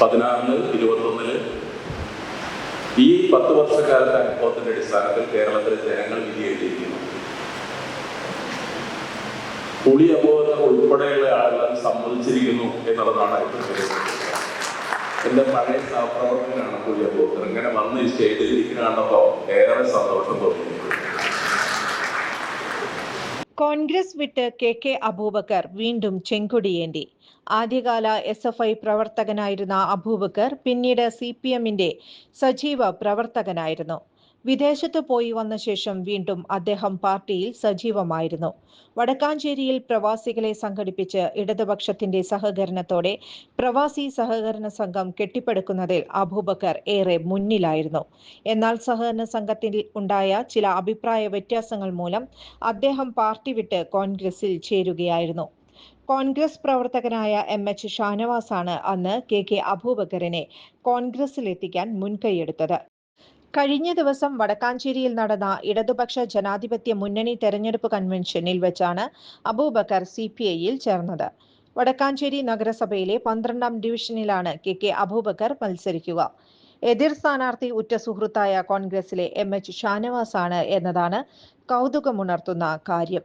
പതിനാറിൽ ഇരുപത്തൊന്നിൽ ഈ പത്ത് വർഷക്കാലത്തെ അനുഭവത്തിന്റെ അടിസ്ഥാനത്തിൽ കേരളത്തിലെ ജനങ്ങൾ വിധി എഴുതിയിരിക്കുന്നു. പുളി അബോധം ഉൾപ്പെടെയുള്ള ആളുകൾ സമ്മതിച്ചിരിക്കുന്നു എന്നുള്ളതാണ് എന്റെ പഴയ സഹപ്രവർത്തകനാണ് പുളി അബോധം ഇങ്ങനെ വന്ന് ഈ സ്റ്റേറ്റിൽ ഇരിക്കുന്ന ഏറെ സന്തോഷം തോന്നി. കോൺഗ്രസ് വിട്ട് കെ കെ അബൂബക്കർ വീണ്ടും ചെങ്കൊടിയേന്തി. ആദ്യകാല എസ് എഫ് ഐ പ്രവർത്തകനായിരുന്ന അബൂബക്കർ പിന്നീട് സി പി എമ്മിന്റെ സജീവ പ്രവർത്തകനായിരുന്നു. വിദേശത്ത് പോയി വന്ന ശേഷം വീണ്ടും അദ്ദേഹം പാർട്ടിയിൽ സജീവമായിരുന്നു. വടക്കാഞ്ചേരിയിൽ പ്രവാസികളെ സംഘടിപ്പിച്ച് ഇടതുപക്ഷത്തിന്റെ സഹകരണത്തോടെ പ്രവാസി സഹകരണ സംഘം കെട്ടിപ്പടുക്കുന്നതിൽ അബൂബക്കർ ഏറെ മുന്നിലായിരുന്നു. എന്നാൽ സഹകരണ സംഘത്തിൽ ഉണ്ടായ ചില അഭിപ്രായ വ്യത്യാസങ്ങൾ മൂലം അദ്ദേഹം പാർട്ടി വിട്ട് കോൺഗ്രസിൽ ചേരുകയായിരുന്നു. കോൺഗ്രസ് പ്രവർത്തകനായ എം. എച്ച്. ഷാനവാസാണ് അന്ന് കെ. കെ. അബൂബക്കറിനെ കോൺഗ്രസിലെത്തിക്കാൻ മുൻകൈയെടുത്തത്. കഴിഞ്ഞ ദിവസം വടക്കാഞ്ചേരിയിൽ നടന്ന ഇടതുപക്ഷ ജനാധിപത്യ മുന്നണി തെരഞ്ഞെടുപ്പ് കൺവെൻഷനിൽ വെച്ചാണ് അബൂബക്കർ സി പി ഐയിൽ ചേർന്നത്. വടക്കാഞ്ചേരി നഗരസഭയിലെ പന്ത്രണ്ടാം ഡിവിഷനിലാണ് കെ കെ അബൂബക്കർ മത്സരിക്കുക. എതിർ സ്ഥാനാർത്ഥി ഉറ്റ സുഹൃത്തായ കോൺഗ്രസിലെ എം എച്ച് ഷാനവാസാണ് എന്നതാണ് കൗതുകമുണർത്തുന്ന കാര്യം.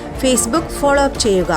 ഫേസ്ബുക്ക് ഫോളോ അപ്പ് ചെയ്യുക